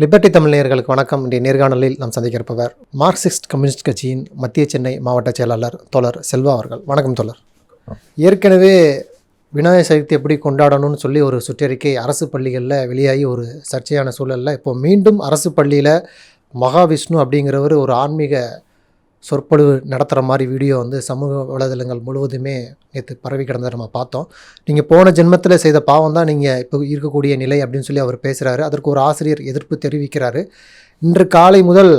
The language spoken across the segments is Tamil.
லிபர்டி தமிழ் நேயர்களுக்கு வணக்கம். இன்றைய நேர்காணலில் நாம் சந்திக்க இருப்பவர் மார்க்சிஸ்ட் கம்யூனிஸ்ட் கட்சியின் மத்திய சென்னை மாவட்ட செயலாளர் தோழர் செல்வா அவர்கள். வணக்கம் தோழர். ஏற்கனவே விநாயகர் சதுர்த்தி எப்படி கொண்டாடணும்னு சொல்லி ஒரு சுற்றறிக்கை அரசு பள்ளிகளில் வெளியாகி ஒரு சர்ச்சையான சூழலில் இப்போ மீண்டும் அரசு பள்ளியில் மகாவிஷ்ணு அப்படிங்கிறவர் ஒரு ஆன்மீக சொற்பொழிவு நடத்துகிற மாதிரி வீடியோ வந்து சமூக வலைதளங்கள் முழுவதுமே நேற்று பரவி கிடந்ததை நம்ம பார்த்தோம். நீங்கள் போன ஜென்மத்தில் செய்த பாவம் தான் நீங்கள் இப்போ இருக்கக்கூடிய நிலை அப்படின்னு சொல்லி அவர் பேசுகிறாரு அதற்கு ஒரு ஆசிரியர் எதிர்ப்பு தெரிவிக்கிறாரு. இன்று காலை முதல்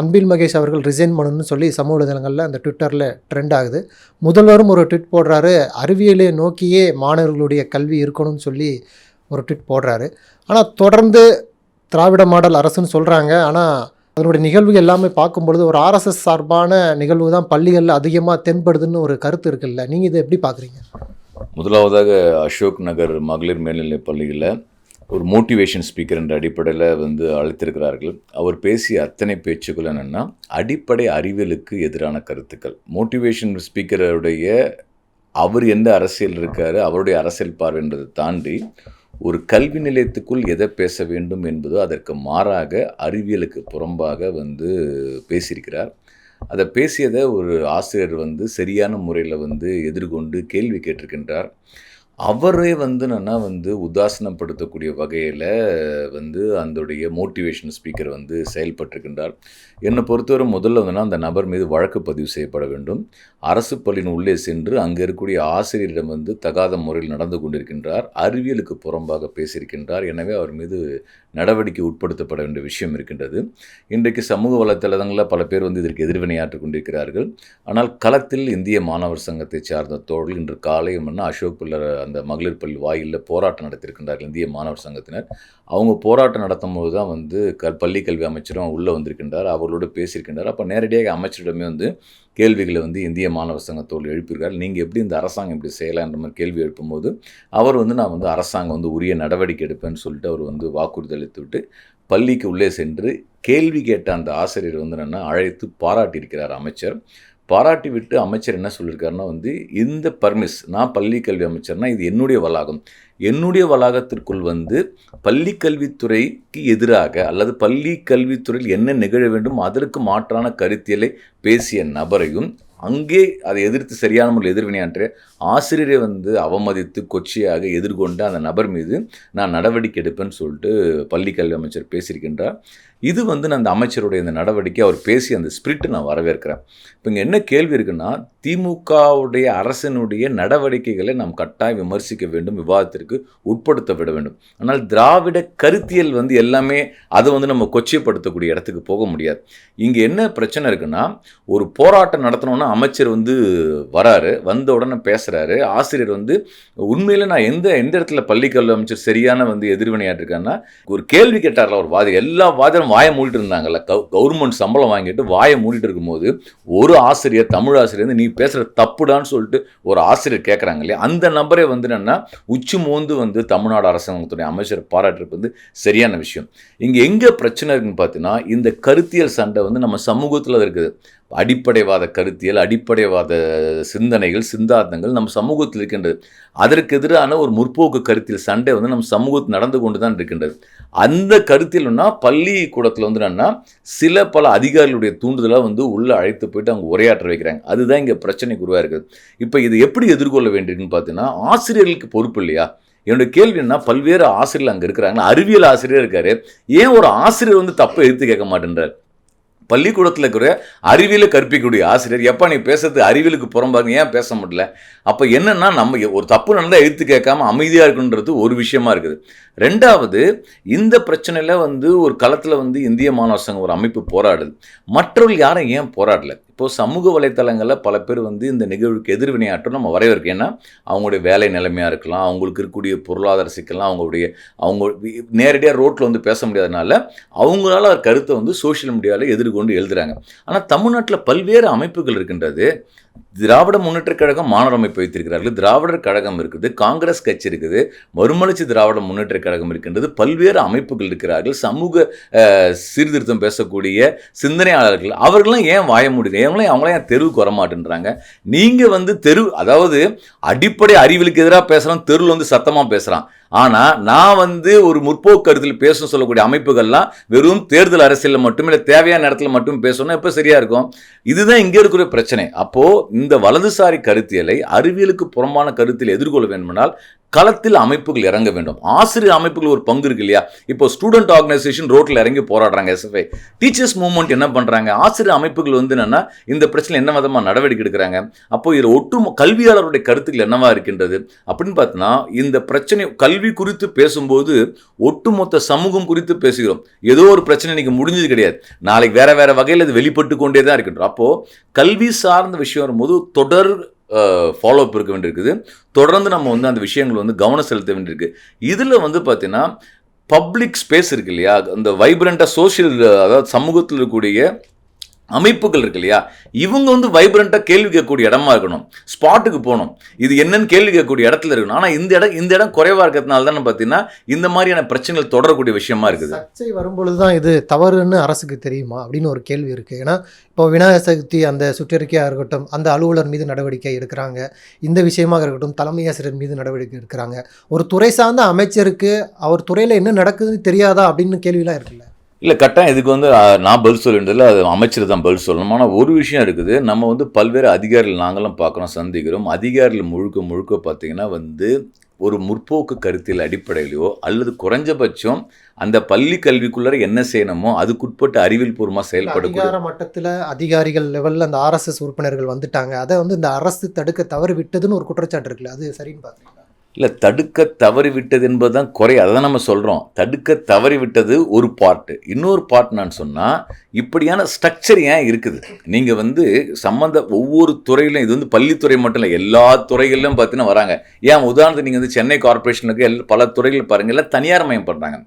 அன்பில் மகேஷ் அவர்கள் ரிசைன் பண்ணணும்னு சொல்லி சமூக வலைதளங்களில் அந்த ட்விட்டரில் ட்ரெண்ட் ஆகுது. முதல்வரும் ஒரு ட்விட் போடுறாரு. அறிவியலை நோக்கியே மாணவர்களுடைய கல்வி இருக்கணும்னு சொல்லி ஒரு ட்விட் போடுறாரு. ஆனால் தொடர்ந்து திராவிட மாடல் அரசுன்னு சொல்கிறாங்க ஆனால் அதனுடைய நிகழ்வுகள் எல்லாமே பார்க்கும்பொழுது ஒரு ஆர்எஸ்எஸ் சார்பான நிகழ்வு தான் பள்ளிகளில் அதிகமாக தென்படுதுன்னு ஒரு கருத்து இருக்குல்ல. நீங்கள் இதை எப்படி பார்க்குறீங்க? முதலாவதாக அசோக் நகர் மகளிர் மேல்நிலைப் பள்ளியில் ஒரு மோட்டிவேஷன் ஸ்பீக்கர் என்ற அடிப்படையில் வந்து அழைத்திருக்கிறார்கள். அவர் பேசிய அத்தனை பேச்சுக்கள் என்னென்னா அடிப்படை அறிவியலுக்கு எதிரான கருத்துக்கள். மோட்டிவேஷன் ஸ்பீக்கருடைய அவர் எந்த அரசியல் இருக்கார் அவருடைய அரசியல் பார்வைன்றதை தாண்டி ஒரு கல்வி நிலையத்துக்குள் எதை பேச வேண்டும் என்பதோ அதற்கு மாறாக அறிவியலுக்கு புறம்பாக வந்து பேசியிருக்கிறார். அதை பேசியதை ஒரு ஆசிரியர் வந்து சரியான முறையில் வந்து எதிர்கொண்டு கேள்வி கேட்டிருக்கின்றார். அவரே வந்து என்னன்னா வந்து உதாசனப்படுத்தக்கூடிய வகையில் வந்து அதோடைய மோட்டிவேஷன் ஸ்பீக்கர் வந்து செயல்பட்டிருக்கின்றார். என்னை பொறுத்தவரை முதல்ல வந்துன்னா அந்த நபர் மீது வழக்கு பதிவு செய்யப்பட வேண்டும். அரசு பள்ளியின் உள்ளே சென்று அங்கே இருக்கக்கூடிய ஆசிரியரிடம் வந்து தகாத முறையில் நடந்து கொண்டிருக்கின்றார். அறிவியலுக்கு புறம்பாக பேசியிருக்கின்றார். எனவே அவர் மீது நடவடிக்கை உட்படுத்தப்பட வேண்டிய விஷயம் இருக்கின்றது. இன்றைக்கு சமூக வலைத்தளங்களில் பல பேர் வந்து இதற்கு எதிர்வினையாற்றிக் கொண்டிருக்கிறார்கள். ஆனால் களத்தில் இந்திய மாணவர் சங்கத்தை சார்ந்த தோழர்கள் இன்று காலை அசோக் பிள்ளர் அந்த மகளிர் பள்ளி வாயிலில் போராட்டம் நடத்தியிருக்கின்றார்கள் இந்திய மாணவர் சங்கத்தினர். அவங்க போராட்டம் நடத்தும் போது தான் வந்து கல் பள்ளி கல்வி அமைச்சரும் உள்ளே வந்திருக்கின்றார் அவர்களோடு பேசியிருக்கின்றார். அப்போ நேரடியாக அமைச்சரிடமே வந்து கேள்விகளை வந்து இந்திய மாணவர் சங்கத்தோடு எழுப்பியிருக்கார். நீங்கள் எப்படி இந்த அரசாங்கம் இப்படி செய்யலான்ற மாதிரி கேள்வி எழுப்பும்போது அவர் வந்து நான் வந்து அரசாங்கம் வந்து உரிய நடவடிக்கை எடுப்பேன்னு சொல்லிட்டு அவர் வந்து வாக்குறுதி அளித்து விட்டு பள்ளிக்கு உள்ளே சென்று கேள்வி கேட்ட அந்த ஆசிரியர் வந்து என்னென்னா அழைத்து பாராட்டியிருக்கிறார் அமைச்சர். பாராட்டி விட்டு அமைச்சர் என்ன சொல்லியிருக்காருன்னா வந்து இந்த பர்மிஸ் நான் பள்ளி கல்வி அமைச்சர்னா இது என்னுடைய வளாகம். என்னுடைய வளாகத்திற்குள் வந்து பள்ளி கல்வித்துறைக்கு எதிராக அல்லது பள்ளி கல்வித்துறையில் என்ன நிகழ வேண்டும் அதற்கு மாற்றான கருத்தியலை பேசிய நபரையும் அங்கே அதை எதிர்த்து சரியான முறையில் எதிர்வினையாற்ற ஆசிரியரை வந்து அவமதித்து கொச்சையாக எதிர்கொண்ட அந்த நபர் மீது நான் நடவடிக்கை எடுப்பேன்னு சொல்லிட்டு பள்ளி கல்வி அமைச்சர் பேசியிருக்கின்றார். இது வந்து நான் அந்த அமைச்சருடைய இந்த நடவடிக்கை அவர் பேசி அந்த ஸ்பிரிட்டு நான் வரவேற்கிறேன். இப்போ இங்கே என்ன கேள்வி இருக்குன்னா திமுகவுடைய அரசனுடைய நடவடிக்கைகளை நாம் கட்டாயம் விமர்சிக்க வேண்டும் விவாதத்திற்கு உட்படுத்த விட வேண்டும். ஆனால் திராவிட கருத்தியல் வந்து எல்லாமே அதை வந்து நம்ம கொச்சைப்படுத்தக்கூடிய இடத்துக்கு போக முடியாது. இங்கே என்ன பிரச்சனை இருக்குன்னா ஒரு போராட்டம் நடத்தணும்னா அமைச்சர் வந்து வராரு வந்த உடனே பேசுகிறாரு ஆசிரியர் வந்து உண்மையில் நான் எந்த எந்த இடத்துல பள்ளிக்கல்வி அமைச்சர் சரியான வந்து எதிர்வினையாட்டிருக்கேன்னா ஒரு கேள்வி கேட்டார்ல ஒரு வாதி எல்லா வாதியும் வாயை மூடிட்டு இருந்தாங்கல்ல. கவர்மெண்ட் சம்பளம் வாங்கிட்டு வாயை மூடிட்டு இருக்கும்போது ஒரு ஆசிரியர் தமிழ் ஆசிரியர் வந்து நீ பேசுகிற தப்புடான்னு சொல்லிட்டு ஒரு ஆசிரியர் கேட்குறாங்க இல்லையா? அந்த நபரே வந்து என்னென்னா உச்சி மோந்து வந்து தமிழ்நாடு அரசாங்கத்துடைய அமைச்சர் பாராட்டுறது வந்து சரியான விஷயம். இங்கே எங்கே பிரச்சனை இருக்குன்னு பார்த்தீங்கன்னா இந்த கருத்தியல் சண்டை வந்து நம்ம சமூகத்தில் இருக்குது. அடிப்படைவாத கருத்தியல் அடிப்படைவாத சிந்தனைகள் சிந்தாந்தங்கள் நம்ம சமூகத்தில் இருக்கின்றது. அதற்கு எதிரான ஒரு முற்போக்கு கருத்தியல் சண்டை வந்து நம்ம சமூகத்தில் நடந்து கொண்டு தான் இருக்கின்றது. அந்த கருத்தில்னா பள்ளிக்கூடத்தில் வந்து என்னன்னா சில பல அதிகாரிகளுடைய தூண்டுதலாக வந்து உள்ளே அழைத்து போயிட்டு அவங்க உரையாற்ற வைக்கிறாங்க. அதுதான் இங்கே பிரச்சனைக்கு உருவாக இருக்குது. இப்போ இதை எப்படி எதிர்கொள்ள வேண்டியிருக்குன்னு பார்த்தீங்கன்னா ஆசிரியர்களுக்கு பொறுப்பு இல்லையா? என்னுடைய கேள்வி என்ன பல்வேறு ஆசிரியர்கள் அங்கே இருக்கிறாங்க. அறிவியல் ஆசிரியர் இருக்காரு. ஏன் ஒரு ஆசிரியர் வந்து தப்பை எடுத்து கேட்க மாட்டேன்றார்? பள்ளிக்கூடத்தில் இருக்கிற அறிவியலை கற்பிக்கக்கூடிய ஆசிரியர். எப்போ நீ பேசுறது அறிவியலுக்கு புறம்பாங்க ஏன் பேச முடியல? அப்போ என்னென்னா நம்ம ஒரு தப்பு நடந்தால் எழுத்து கேட்காம அமைதியாக இருக்குன்றது ஒரு விஷயமா இருக்குது. ரெண்டாவது இந்த பிரச்சனையில் வந்து ஒரு களத்தில் வந்து இந்திய மாணவர் சங்கம் ஒரு அமைப்பு போராடுது. மற்றவர்கள் யாரும் ஏன் போராடலை? இப்போது சமூக வலைத்தளங்களில் பல பேர் வந்து இந்த நிகழ்வுக்கு எதிர்வினையாற்றம் நம்ம வரவேற்க ஏன்னா அவங்களுடைய வேலை நிலைமையாக இருக்கலாம் அவங்களுக்கு இருக்கக்கூடிய பொருளாதார சிக்கலாம் அவங்களுடைய அவங்க நேரடியாக ரோட்டில் வந்து பேச முடியாதனால அவங்களால கருத்தை வந்து சோஷியல் மீடியாவில் எதிர்கொண்டு எழுதுகிறாங்க ஆனால் தமிழ்நாட்டில் பல்வேறு அமைப்புகள் இருக்கின்றது. திராவிட முன்னேற்றக் கழகம் மாணவர் அமைப்பு வைத்திருக்கிறார்கள். திராவிடர் கழகம் இருக்குது காங்கிரஸ் கட்சி இருக்குது மறுமலர்ச்சி திராவிட முன்னேற்றக் கழகம் இருக்கின்றது பல்வேறு அமைப்புகள் இருக்கிறார்கள். சமூக சீர்திருத்தம் பேசக்கூடிய சிந்தனையாளர்கள் அவர்களாம் ஏன் வாய முடியல இவங்களாம் அவங்களாம் ஏன் தெருவுக்கு வரமாட்டேன்றாங்க நீங்கள் வந்து தெரு அதாவது அடிப்படை அறிவியலுக்கு எதிராக பேசுகிறான் தெருவில் வந்து சத்தமாக பேசுகிறான் ஆனால் நான் வந்து ஒரு முற்போக்கு கருத்தில் பேச சொல்லக்கூடிய அமைப்புகள்லாம் வெறும் தேர்தல் அரசியலில் மட்டும் இல்லை தேவையான இடத்துல மட்டும் பேசணும்னா எப்போ சரியா இருக்கும்? இதுதான் இங்கே இருக்கிற பிரச்சனை. அப்போ இந்த வலதுசாரி கருத்தியலை அறிவியலுக்கு புறம்பான கருத்தில் எதிர்கொள்ள வேண்டுமானால் களத்தில் அமைப்புகள் இறங்க வேண்டும். ஆசிரியர் அமைப்புகள் ஒரு பங்கு இருக்கு இல்லையா? இப்போ ஸ்டூடெண்ட் ஆர்கனைசேஷன் ரோட்டில் இறங்கி போராடுறாங்க எஸ்எஃப்ஐ டீச்சர்ஸ் மூவ்மெண்ட் என்ன பண்ணுறாங்க ஆசிரியர் அமைப்புகள் வந்து என்னென்னா இந்த பிரச்சனை என்ன விதமாக நடவடிக்கை எடுக்கிறாங்க? அப்போ இதில் ஒட்டு கல்வியாளருடைய கருத்துக்கள் என்னவா இருக்கின்றது? அப்படின்னு பார்த்தோன்னா இந்த பிரச்சனை கல்வி குறித்து பேசும்போது ஒட்டுமொத்த சமூகம் குறித்து பேசுகிறோம். ஏதோ ஒரு பிரச்சனை இன்னைக்கு முடிஞ்சது கிடையாது. நாளைக்கு வேற வேற வகையில் இது வெளிப்பட்டு கொண்டே தான் இருக்கின்றோம் அப்போது கல்வி சார்ந்த விஷயம் வரும்போது தொடர் ஃபாலோ அப் இருக்க வேண்டியிருக்குது. தொடர்ந்து நம்ம வந்து அந்த விஷயங்கள் வந்து கவனம் செலுத்த வேண்டியிருக்கு. இதில் வந்து பார்த்தீங்கன்னா பப்ளிக் ஸ்பேஸ் இருக்கு இல்லையா? அந்த வைப்ரண்ட்டாக சோஷியல் அதாவது சமூகத்தில் இருக்கக்கூடிய அமைப்புகள் இருக்கு இல்லையா? இவங்க வந்து வைப்ரண்ட்டாக கேள்வி கேட்கக்கூடிய இடமா இருக்கணும். ஸ்பாட்டுக்கு போகணும். இது என்னன்னு கேள்வி கேட்கக்கூடிய இடத்துல இருக்கணும். ஆனால் இந்த இடம் இந்த இடம் குறைவாக இருக்கிறதுனால தானே பார்த்தீங்கன்னா இந்த மாதிரியான பிரச்சனைகள் தொடரக்கூடிய விஷயமா இருக்குது. சர்ச்சை வரும்பொழுது தான் இது தவறுன்னு அரசுக்கு தெரியுமா? அப்படின்னு ஒரு கேள்வி இருக்குது ஏன்னா இப்போ விநாயகர் சதுர்த்தி அந்த சுற்றறிக்கையாக இருக்கட்டும் அந்த அலுவலர் மீது நடவடிக்கை எடுக்கிறாங்க. இந்த விஷயமாக இருக்கட்டும் தலைமை ஆசிரியர் மீது நடவடிக்கை எடுக்கிறாங்க. ஒரு துறை சார்ந்த அமைச்சருக்கு அவர் துறையில் என்ன நடக்குதுன்னு தெரியாதா? அப்படின்னு கேள்விலாம் இருக்குல்ல. இல்லை கட்டாயம் இதுக்கு வந்து நான் பதில் சொல்ல வேண்டியதில்லை அது அமைச்சர் தான் பதில் சொல்லணும். ஆனால் ஒரு விஷயம் இருக்குது. நம்ம வந்து பல்வேறு அதிகாரிகள் நாங்களும் பார்க்குறோம் சந்திக்கிறோம். அதிகாரிகள் முழுக்க முழுக்க பார்த்தீங்கன்னா வந்து ஒரு முற்போக்கு கருத்தியல் அடிப்படையிலையோ அல்லது குறைஞ்சபட்சம் அந்த பள்ளி கல்விக்குள்ளே என்ன செய்யணுமோ அதுக்குட்பட்டு அறிவியல் பூர்வமாக அதிகார மட்டத்தில் அதிகாரிகள் லெவலில் அந்த ஆர்எஸ்எஸ் உறுப்பினர்கள் வந்துட்டாங்க. அதை வந்து இந்த அரசு தடுக்க தவறு விட்டதுன்னு ஒரு குற்றச்சாட்டு இருக்குல்ல அது சரின்னு பார்க்குறீங்களா? இல்லை தடுக்க தவறி விட்டது என்பதுதான் குறை. அதை தான் நம்ம சொல்கிறோம் தடுக்க தவறி விட்டது ஒரு பார்ட்டு இன்னொரு பார்ட் நான் சொன்னால் இப்படியான ஸ்ட்ரக்சர் ஏன் இருக்குது? நீங்கள் வந்து சம்மந்த ஒவ்வொரு துறையிலும் இது வந்து பள்ளித்துறை மட்டும் இல்லை எல்லா துறைகளிலும் பார்த்தீங்கன்னா வராங்க. ஏன்? உதாரணத்துக்கு நீங்கள் வந்து சென்னை கார்ப்பரேஷனுக்கு எல் பல துறைகள் பாருங்கள் எல்லாம் தனியார் மயம் பண்ணுறாங்க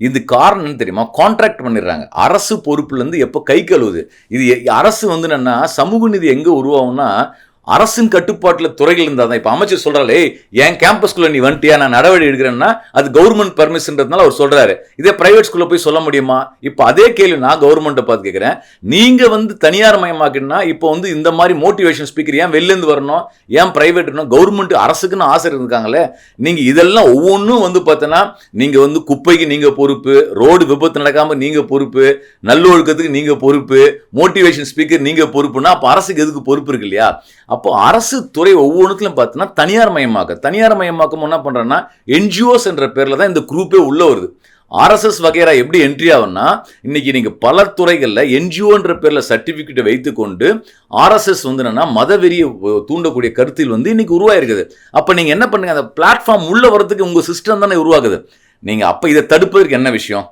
இது காரணம் தெரியுமா? கான்ட்ராக்ட் பண்ணிடுறாங்க. அரசு பொறுப்புலேருந்து எப்போ கை கழுவுது? இது எ- அரசு வந்து என்னென்னா சமூக நீதி எங்கே உருவாகும்னா அரசின் கட்டுப்பாட்டில் துறைகள் இருந்தால் தான் இப்போ அமைச்சர் சொல்கிறாலே என் கேம்பஸ்குள்ளே நீ வந்துட்டியா? நான் நடவடிக்கை எடுக்கிறேன்னா அது கவர்மெண்ட் பர்மிஷன்றதுனால அவர் சொல்கிறாரு இதே பிரைவேட் ஸ்கூலில் போய் சொல்ல முடியுமா? இப்போ அதே கேள்வி நான் கவர்மெண்ட்டை பார்த்து கேட்குறேன் நீங்கள் வந்து தனியார் மயமாக்கினா இப்போ வந்து இந்த மாதிரி மோட்டிவேஷன் ஸ்பீக்கர் ஏன் வெளிலேருந்து வரணும்? ஏன் பிரைவேட் கவர்மெண்ட் அரசுக்குன்னு ஆசை இருக்காங்களே நீங்கள் இதெல்லாம் ஒவ்வொன்றும் வந்து பார்த்தோன்னா நீங்கள் வந்து குப்பைக்கு நீங்கள் பொறுப்பு ரோடு விபத்து நடக்காமல் நீங்கள் பொறுப்பு நல்லொழுக்கத்துக்கு நீங்கள் பொறுப்பு மோட்டிவேஷன் ஸ்பீக்கர் நீங்கள் பொறுப்புனா அப்போ அரசுக்கு எதுக்கு பொறுப்பு இருக்கு இல்லையா? அப்போ அரசு துறை ஒவ்வொன்றுத்திலும் பார்த்தீங்கன்னா தனியார் மயமாக்க தனியார் மயமாக்கம் என்ன பண்ணுறேன்னா என்ஜிஓஸ் என்ற பேரில் தான் இந்த குரூப்பே உள்ளே வருது. ஆர்எஸ்எஸ் வகைரா எப்படி என்ட்ரி ஆகும்னா இன்னைக்கு நீங்கள் பல துறைகளில் என்ஜிஓன்ற பேரில் சர்டிஃபிகேட்டை வைத்துக்கொண்டு ஆர்எஸ்எஸ் வந்து என்னன்னா மதவெறியை தூண்டக்கூடிய கருத்தில் வந்து இன்னைக்கு உருவாயிருக்குது. அப்போ நீங்கள் என்ன பண்ணுங்க அந்த பிளாட்ஃபார்ம் உள்ளே வரதுக்கு உங்கள் சிஸ்டம் தானே உருவாகுது நீங்கள் அப்போ இதை தடுப்பதற்கு என்ன விஷயம்?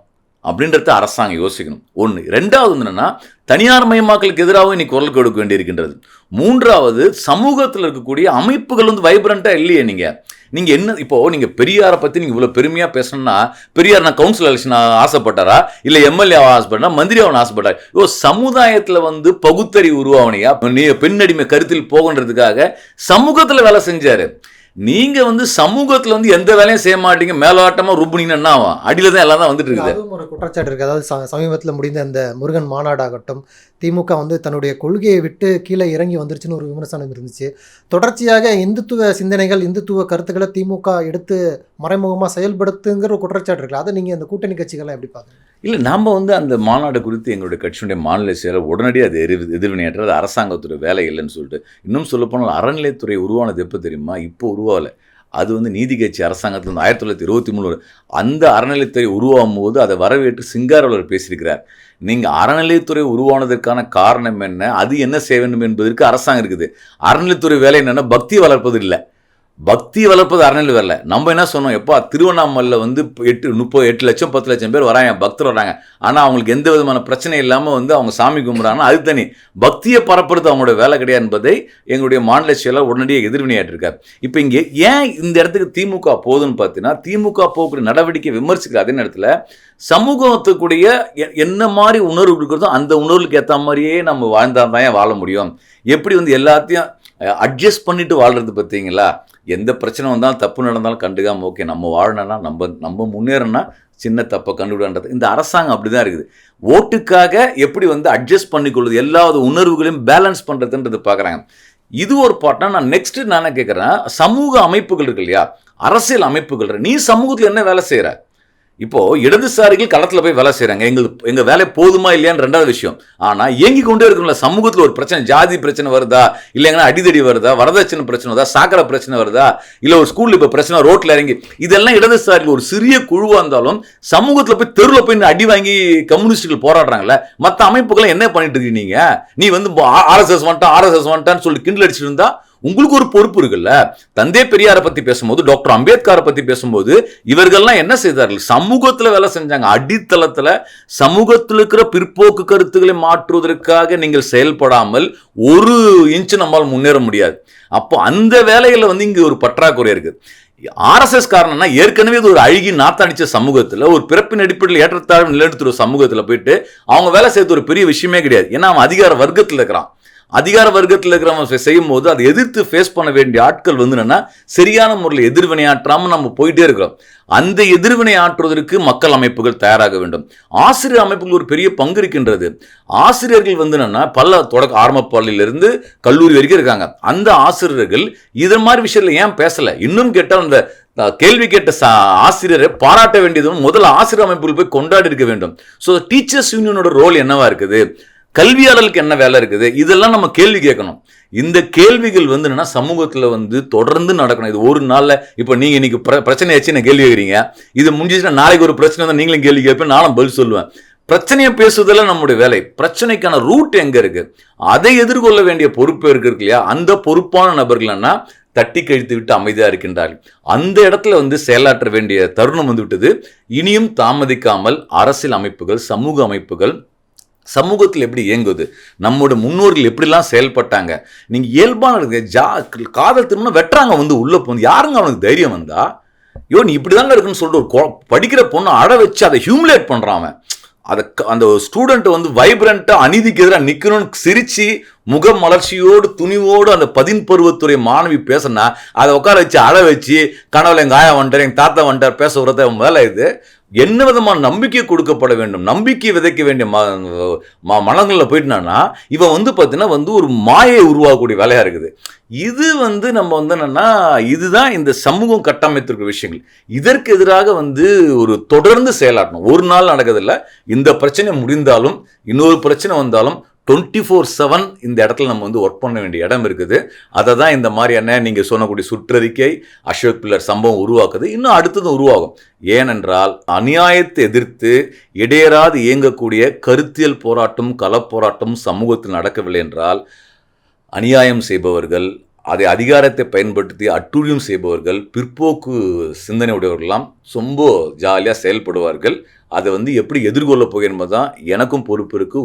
அப்படின்றத அரசாங்கம் யோசிக்கணும். ஒன்று ரெண்டாவது என்னென்னா தனியார் மயமாக்கலுக்கு எதிராகவும் இன்னைக்கு குரல் கொடுக்க வேண்டியிருக்கின்றது. மூன்றாவது சமூகத்தில் இருக்கக்கூடிய அமைப்புகள் வந்து வைப்ரண்ட்டாக இல்லையே நீங்கள் நீங்கள் என்ன இப்போது நீங்கள் பெரியாரை பற்றி நீங்கள் இவ்வளோ பெருமையாக பேசணும்னா பெரியார் நான் கவுன்சில் எலெக்ஷன் ஆசைப்பட்டாரா? இல்லை எம்எல்ஏ ஆசைப்பட்டா மந்திரி அவன் ஆசைப்பட்டார்? ஓ சமுதாயத்தில் வந்து பகுத்தறிவு உருவாவனையா நீ பெண்ணடிமை கருத்தில் போகன்றதுக்காக சமூகத்தில் வேலை செஞ்சார். நீங்க வந்து சமூகத்துல வந்து எந்த வேலையும் செய்ய மாட்டீங்க. மேலோட்டமா ருப்புனீங்கன்னா என்ன ஆகும்? அடியில தான் எல்லாம் தான் வந்துட்டு இருக்குது. ஒரு குற்றச்சாட்டு இருக்குது அதாவது சமீபத்தில் முடிந்த அந்த முருகன் மாநாடாகட்டும் திமுக வந்து தன்னுடைய கொள்கையை விட்டு கீழே இறங்கி வந்துருச்சுன்னு ஒரு விமர்சனம் இருந்துச்சு. தொடர்ச்சியாக இந்துத்துவ சிந்தனைகள் இந்துத்துவ கருத்துக்களை திமுக எடுத்து மறைமுகமாக செயல்படுத்துங்கிற ஒரு குற்றச்சாட்டு இருக்குல்ல அதை நீங்கள் இந்த கூட்டணி கட்சிகளை எப்படி பார்க்குறீங்க? இல்லை நம்ம வந்து அந்த மாநாடு குறித்து எங்களுடைய கட்சியினுடைய மாநில செயலர் உடனடியாக அது எதிர் எதிர்வினையாற்றது அரசாங்கத்துடைய வேலை இல்லைன்னு சொல்லிட்டு. இன்னும் சொல்லப்போனால் அறநிலையத்துறை உருவானது எப்போ தெரியுமா? இப்போ உருவாகலை. அது வந்து நீதி கட்சி அரசாங்கத்தில் வந்து ஆயிரத்தி தொள்ளாயிரத்தி இருபத்தி மூணு அந்த அறநிலையத்துறை உருவாகும் போது அதை வரவேற்று சிங்காரவலர் பேசியிருக்கிறார். நீங்கள் அறநிலையத்துறை உருவானதற்கான காரணம் என்ன? அது என்ன செய்ய வேண்டும் என்பதற்கு அரசாங்கம் இருக்குது. அறநிலையத்துறை வேலை என்னென்னா பக்தி வளர்ப்பது இல்லை. பக்தி வளர்ப்பது அறநிலை வரல நம்ம என்ன சொன்னோம்? எப்பா திருவண்ணாமலையில் வந்து எட்டு முப்பது எட்டு லட்சம் பத்து லட்சம் பேர் வராங்க பக்தர் வராங்க. ஆனால் அவங்களுக்கு எந்த விதமான பிரச்சனை இல்லாமல் வந்து அவங்க சாமி கும்பிட்றாங்கன்னா அது தனி. பக்தியை பரப்புறது அவங்களோட வேலை கிடையாது என்பதை எங்களுடைய மாநில செயலர் உடனடியாக எதிர்வினையாட்டிருக்கார் இப்போ இங்கே ஏன் இந்த இடத்துக்கு திமுக போகுதுன்னு பார்த்தீங்கன்னா திமுக போகக்கூடிய நடவடிக்கை விமர்சிக்கிற அதே நேரத்தில் சமூகத்துக்குடைய எ- என்ன மாதிரி உணர்வு இருக்கிறதோ அந்த உணர்வுக்கு ஏற்ற மாதிரியே நம்ம வாழ்ந்தால் தான் வாழ முடியும். எப்படி வந்து எல்லாத்தையும் அட்ஜஸ்ட் பண்ணிட்டு வாழ்றது பார்த்தீங்களா எந்த பிரச்சனை வந்தாலும் தப்பு நடந்தாலும் கண்டுக்காமல் ஓகே நம்ம வாழணும்னா நம்ம நம்ம முன்னேறனா சின்ன தப்பை கண்டுவிடான்றது இந்த அரசாங்கம் அப்படி தான் இருக்குது. ஓட்டுக்காக எப்படி வந்து அட்ஜஸ்ட் பண்ணிக்கொள்வது எல்லா உணர்வுகளையும் பேலன்ஸ் பண்ணுறதுன்றது பார்க்குறாங்க. இது ஒரு பாட்டா நான் நெக்ஸ்ட் நான் என்ன கேட்குறேன் சமூக அமைப்புகள் இருக்கு இல்லையா? அரசியல் அமைப்புகள் நீ சமூகத்தில் என்ன வேலை செய்கிற இப்போது இடதுசாரிகள் களத்தில் போய் வேலை செய்கிறாங்க எங்களுக்கு எங்கள் வேலை போதுமா இல்லையான்னு ரெண்டாவது விஷயம். ஆனால் இயங்கி கொண்டே இருக்கணும்ல சமூகத்தில் ஒரு பிரச்சனை ஜாதி பிரச்சனை வருதா? இல்லைங்கன்னா அடிதடி வருதா? வரதட்சணை பிரச்சனை வருதா? சாக்கடை பிரச்சனை வருதா? இல்லை ஒரு ஸ்கூலில் இப்போ பிரச்சனை ரோட்டில் இறங்கி இதெல்லாம் இடதுசாரிகள் ஒரு சிறிய குழுவாக இருந்தாலும் சமூகத்தில் போய் தெருவில் போய் அடி வாங்கி கம்யூனிஸ்டுகள் போராடுறாங்கள மற்ற அமைப்புகளை என்ன பண்ணிட்டு இருக்கீங்க நீ வந்து ஆர்எஸ்எஸ் வந்துட்டான் ஆர்எஸ்எஸ் வந்துட்டான்னு சொல்லி கிண்டல் அடிச்சுட்டு இருந்தால் உங்களுக்கு ஒரு பொறுப்பு இருக்குல்ல? தந்தை பெரியாரை பத்தி பேசும்போது டாக்டர் அம்பேத்கரை பத்தி பேசும்போது இவர்கள்லாம் என்ன செய்தார்கள்? சமூகத்துல வேலை செஞ்சாங்க. அடித்தளத்துல சமூகத்தில் இருக்கிற பிற்போக்கு கருத்துக்களை மாற்றுவதற்காக நீங்கள் செயல்படாமல் ஒரு இன்ச்சு நம்மால் முன்னேற முடியாது. அப்போ அந்த வேலையில வந்து இங்க ஒரு பற்றாக்குறை இருக்குது ஆர்எஸ்எஸ் காரணம்னா ஏற்கனவே இது ஒரு அழுகி நாத்தடிச்ச சமூகத்தில் ஒரு பிறப்பின் அடிப்படையில் ஏற்றத்தாழ்வு நிலைநிறுத்துற சமூகத்தில் போயிட்டு அவங்க வேலை செய்யறது ஒரு பெரிய விஷயமே கிடையாது. ஏன்னா அவன் அதிகார வர்க்கத்தில் இருக்கிறான். அதிகார வர்க்கத்தில் இருக்கிறவங்க செய்யும் போது அதை எதிர்த்து ஃபேஸ் பண்ண வேண்டிய ஆட்கள் வந்து என்னன்னா சரியான முறையில் எதிர்வினையாற்றாமல் நம்ம போயிட்டே இருக்கிறோம். அந்த எதிர்வினை ஆற்றுவதற்கு மக்கள் அமைப்புகள் தயாராக வேண்டும். ஆசிரியர் அமைப்புகள் ஒரு பெரிய பங்கு இருக்கின்றது. ஆசிரியர்கள் வந்து என்னன்னா பல தொடக்க ஆரம்ப பள்ளியிலிருந்து கல்லூரி வரைக்கும் இருக்காங்க. அந்த ஆசிரியர்கள் இது மாதிரி விஷயத்தில் ஏன் பேசலை? இன்னும் கேட்டால் அந்த கேள்வி கேட்ட ஆசிரியரை பாராட்ட வேண்டியதும் முதல்ல ஆசிரியர் அமைப்புகள் போய் கொண்டாடி இருக்க வேண்டும். ஸோ டீச்சர்ஸ் யூனியனோட ரோல் என்னவா இருக்குது? கல்வியாளர்களுக்கு என்ன வேலை இருக்குது? இதெல்லாம் நம்ம கேள்வி கேட்கணும். இந்த கேள்விகள் வந்து என்னன்னா சமூகத்தில் வந்து தொடர்ந்து நடக்கணும். இது ஒரு நாளில் இப்போ நீங்கள் இன்னைக்கு பிர பிரச்சனை வச்சு என்ன கேள்வி கேட்குறீங்க. இது முடிஞ்சிச்சுன்னா நாளைக்கு ஒரு பிரச்சனை வந்து நீங்களும் கேள்வி கேட்பேன் நானும் பதில் சொல்லுவேன். பிரச்சனையை பேசுவதில் நம்முடைய வேலை. பிரச்சனைக்கான ரூட் எங்கே இருக்குது அதை எதிர்கொள்ள வேண்டிய பொறுப்பு இருக்கு இல்லையா? அந்த பொறுப்பான நபர்கள்னா தட்டி கழித்து விட்டு அமைதியாக இருக்கின்றார்கள். அந்த இடத்துல வந்து செயலாற்ற வேண்டிய தருணம் வந்து விட்டது இனியும் தாமதிக்காமல் அரசியல் அமைப்புகள் சமூக அமைப்புகள் சமூகத்தில் எப்படி இயங்குது? நம்மளோட முன்னோர்கள் எப்படிலாம் செயல்பட்டாங்க? நீங்கள் இயல்பான இருக்கு ஜா காதல் திருமணம் வெட்டுறாங்க வந்து உள்ளே போந்து யாருங்க அவனுக்கு தைரியம் வந்தா? ஐயோ நீ இப்படி இருக்குன்னு சொல்லிட்டு ஒரு கொ- படிக்கிற பொண்ணை அட வச்சு அதை ஹியூமிலேட் பண்ணுறான் அவன். அதை க- அந்த ஸ்டூடெண்ட் வந்து வைப்ரண்ட்டாக அநீதிக்கு எதிராக நிற்கணும்னு சிரித்து முக மலர்ச்சியோடு துணிவோடு அந்த பதின் பருவத்துறை மாணவி பேசினா அதை உட்கார வச்சு அழ வச்சு கனவுல எங்கள் ஆயா வந்துட்டார் எங்கள் தாத்தா வந்துட்டார் பேச விடுறத வேலை இது. என்ன விதமான நம்பிக்கை கொடுக்கப்பட வேண்டும்? நம்பிக்கை விதைக்க வேண்டிய ம ம- மனங்களில் போயிட்டானா இவன் வந்து பார்த்தீங்கன்னா வந்து ஒரு மாயை உருவாகக்கூடிய வேலையாக இருக்குது. இது வந்து நம்ம வந்து என்னென்னா இதுதான் இந்த சமூகம் கட்டமைத்திருக்கிற விஷயங்கள். இதற்கு எதிராக வந்து ஒரு தொடர்ந்து செயலாற்றணும். ஒரு நாள் நடக்கிறதில்ல. இந்த பிரச்சனை முடிந்தாலும் இன்னொரு பிரச்சனை வந்தாலும் டுவெண்ட்டி ஃபோர் செவன் இந்த இடத்துல நம்ம வந்து ஒர்க் பண்ண வேண்டிய இடம் இருக்குது. அதை தான் இந்த மாதிரியான நீங்கள் சொன்னக்கூடிய சுற்றறிக்கை அசோக் பில்லர் சம்பவம் உருவாக்குது. இன்னும் அடுத்ததும் உருவாகும். ஏனென்றால் அநியாயத்தை எதிர்த்து இடையராது இயங்கக்கூடிய கருத்தியல் போராட்டம் களப்போராட்டம் சமூகத்தில் நடக்கவில்லை என்றால் அநியாயம் செய்பவர்கள் அதை அதிகாரத்தை பயன்படுத்தி அட்டுழியம் செய்பவர்கள் பிற்போக்கு சிந்தனை உடையவர்கள்லாம் ரொம்ப ஜாலியாக செயல்படுவார்கள். அதை வந்து எப்படி எதிர்கொள்ள போகிறேன் என்பது தான் எனக்கும் பொறுப்பு இருக்குது